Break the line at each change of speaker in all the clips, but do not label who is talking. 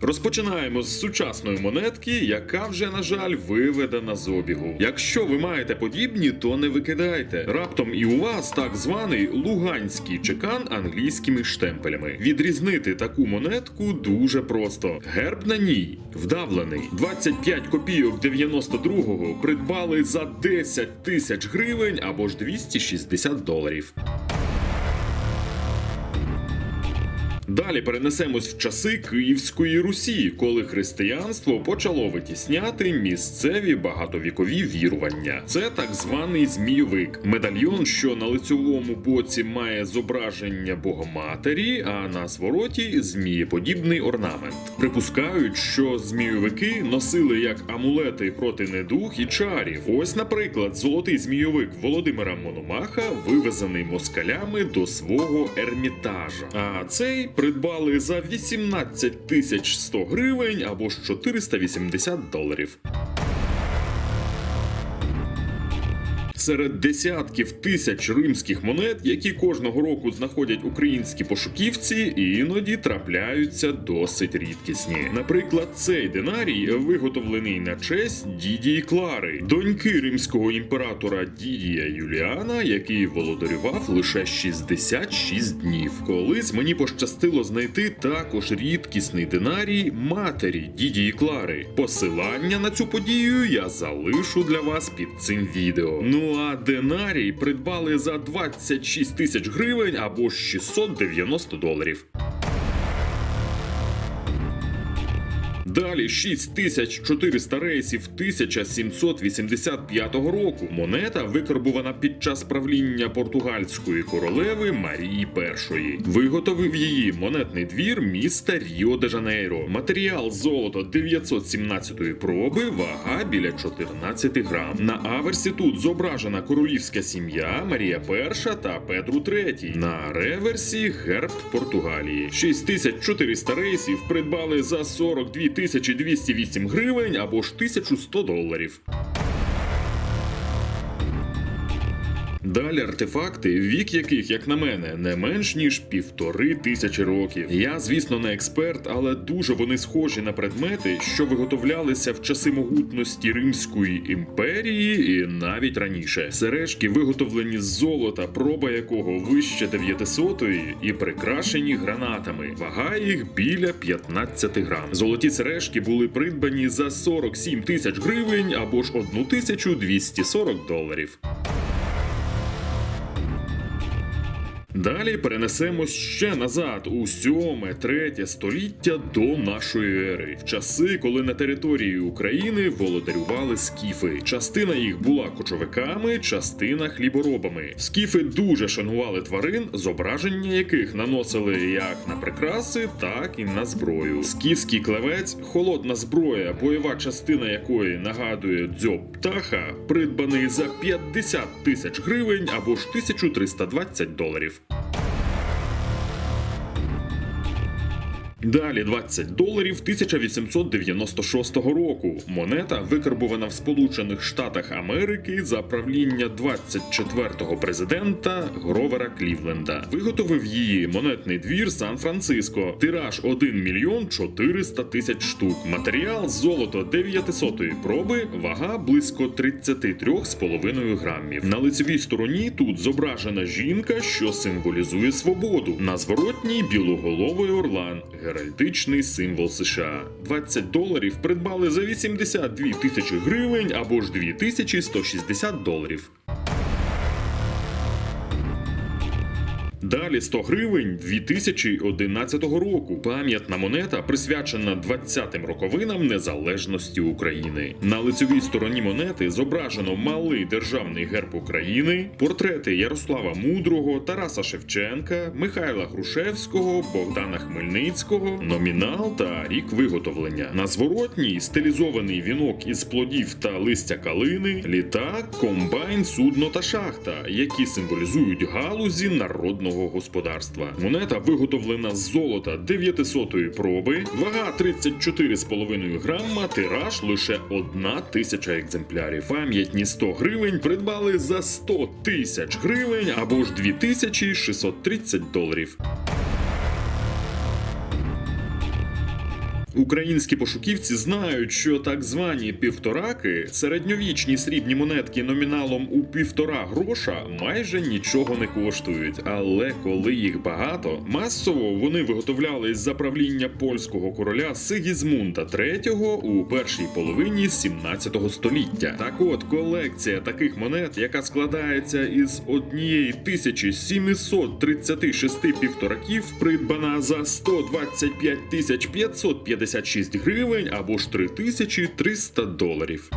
Розпочинаємо з сучасної монетки, яка вже, на жаль, виведена з обігу. Якщо ви маєте подібні, то не викидайте. Раптом і у вас так званий луганський чекан англійськими штемпелями. Відрізнити таку монетку дуже просто. Герб на ній вдавлений. 25 копійок 92-го придбали за 10 тисяч гривень або ж 260 доларів. Далі перенесемось в часи Київської Русі, коли християнство почало витісняти місцеві багатовікові вірування. Це так званий змійовик, медальйон, що на лицьовому боці має зображення Богоматері, а на звороті змієподібний орнамент. Припускають, що змійовики носили як амулети проти недух і чарів. Ось, наприклад, золотий змійовик Володимира Мономаха вивезений москалями до свого ермітажа. А цей придбали за 18 тисяч 100 гривень або ж 480 доларів. Серед десятків тисяч римських монет, які кожного року знаходять українські пошуківці, іноді трапляються досить рідкісні. Наприклад, цей динарій виготовлений на честь Дідії Клари, доньки римського імператора Дідія Юліана, який володарював лише 66 днів. Колись мені пощастило знайти також рідкісний динарій матері Дідії Клари. Посилання на цю подію я залишу для вас під цим відео. Ну а динарій придбали за 26 тисяч гривень або 690 доларів. Далі 6400 рейсів 1785 року. Монета викарбувана під час правління португальської королеви Марії І. Виготовив її монетний двір міста Ріо де Жанейро. Матеріал золото 917-ї проби, вага біля 14 грам. На аверсі тут зображена королівська сім'я Марія І та Петру III. На реверсі герб Португалії. 6400 рейсів придбали за 42 208 гривень або ж 1100 доларів. Далі артефакти, вік яких, як на мене, не менш ніж півтори тисячі років. Я, звісно, не експерт, але дуже вони схожі на предмети, що виготовлялися в часи могутності Римської імперії і навіть раніше. Сережки виготовлені з золота, проба якого вище 900-ї і прикрашені гранатами. Вага їх біля 15 грам. Золоті сережки були придбані за 47 тисяч гривень або ж 1240 доларів. Далі перенесемось ще назад у 7-3 століття до нашої ери, в часи, коли на території України володарювали скіфи. Частина їх була кочовиками, частина хліборобами. Скіфи дуже шанували тварин, зображення яких наносили як на прикраси, так і на зброю. Скіфський клевець, холодна зброя, бойова частина якої нагадує дзьоб птаха, придбаний за 50 тисяч гривень або ж 1320 доларів. Далі 20 доларів 1896 року. Монета викарбована в Сполучених Штатах Америки за правління 24-го президента Гровера Клівленда. Виготовив її монетний двір Сан-Франциско. Тираж 1 мільйон 400 тисяч штук. Матеріал золото 900-ї проби, вага близько 33,5 грамів. На лицевій стороні тут зображена жінка, що символізує свободу. На зворотній білоголовий орлан геральдичний символ США. 20 доларів придбали за 82 тисячі гривень або ж 2160 доларів. Далі 100 гривень 2011 року. Пам'ятна монета присвячена 20-м роковинам незалежності України. На лицевій стороні монети зображено малий державний герб України, портрети Ярослава Мудрого, Тараса Шевченка, Михайла Грушевського, Богдана Хмельницького, номінал та рік виготовлення. На зворотній стилізований вінок із плодів та листя калини, літак, комбайн, судно та шахта, які символізують галузі народного сільського господарства. Монета виготовлена з золота 900 проби, вага 34,5 грама, тираж лише 1 тисяча екземплярів. Пам'ятні 100 гривень придбали за 100 тисяч гривень або ж 2630 доларів. Українські пошуківці знають, що так звані півтораки, середньовічні срібні монетки номіналом у півтора гроша, майже нічого не коштують. Але коли їх багато, масово вони виготовлялись за правління польського короля Сигізмунда III у першій половині 17 століття. Так от колекція таких монет, яка складається із однієї тисячі 736 півтораків, придбана за 125 тисяч 556 гривень або ж 3300 доларів.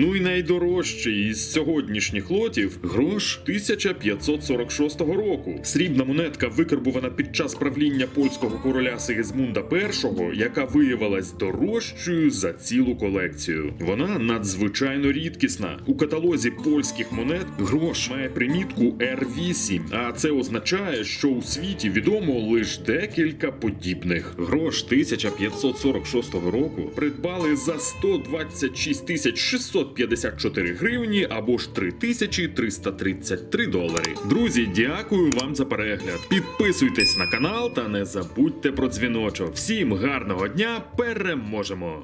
Ну і найдорожчий із сьогоднішніх лотів грош 1546 року. Срібна монетка викарбувана під час правління польського короля Сигізмунда І, яка виявилась дорожчою за цілу колекцію. Вона надзвичайно рідкісна. У каталозі польських монет грош має примітку R8, а це означає, що у світі відомо лише декілька подібних. Грош 1546 року придбали за 126 600 954 гривні або ж 3333 долари. Друзі, дякую вам за перегляд. Підписуйтесь на канал та не забудьте про дзвіночок. Всім гарного дня! Переможемо!